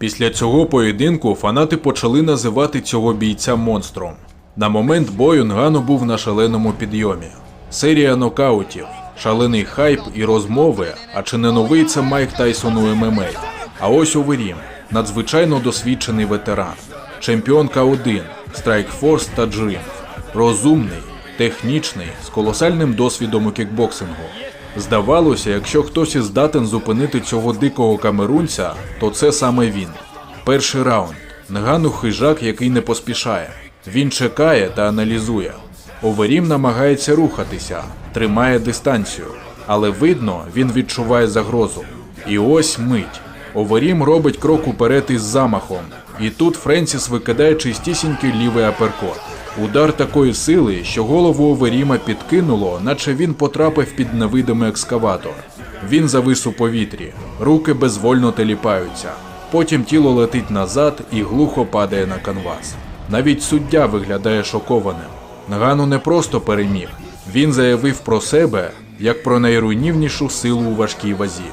Після цього поєдинку фанати почали називати цього бійця монстром. На момент бою Нгану був на шаленому підйомі. Серія нокаутів, шалений хайп і розмови, а чи не новий це Майк Тайсон у ММА. А ось Оверім, надзвичайно досвідчений ветеран, чемпіон К1, Страйкфорс та Джим. Розумний, технічний, з колосальним досвідом у кікбоксингу. Здавалося, якщо хтось і здатен зупинити цього дикого камерунця, то це саме він. Перший раунд. Нгану хижак, який не поспішає. Він чекає та аналізує. Оверім намагається рухатися, тримає дистанцію, але видно, він відчуває загрозу. І ось мить. Оверім робить крок уперед із замахом. І тут Френсіс викидає чистісінький лівий аперкот. Удар такої сили, що голову Оверіма підкинуло, наче він потрапив під невидимий екскаватор. Він завис у повітрі, руки безвольно теліпаються. Потім тіло летить назад і глухо падає на канвас. Навіть суддя виглядає шокованим. Нгану не просто переміг, він заявив про себе як про найруйнівнішу силу у важкій вазі.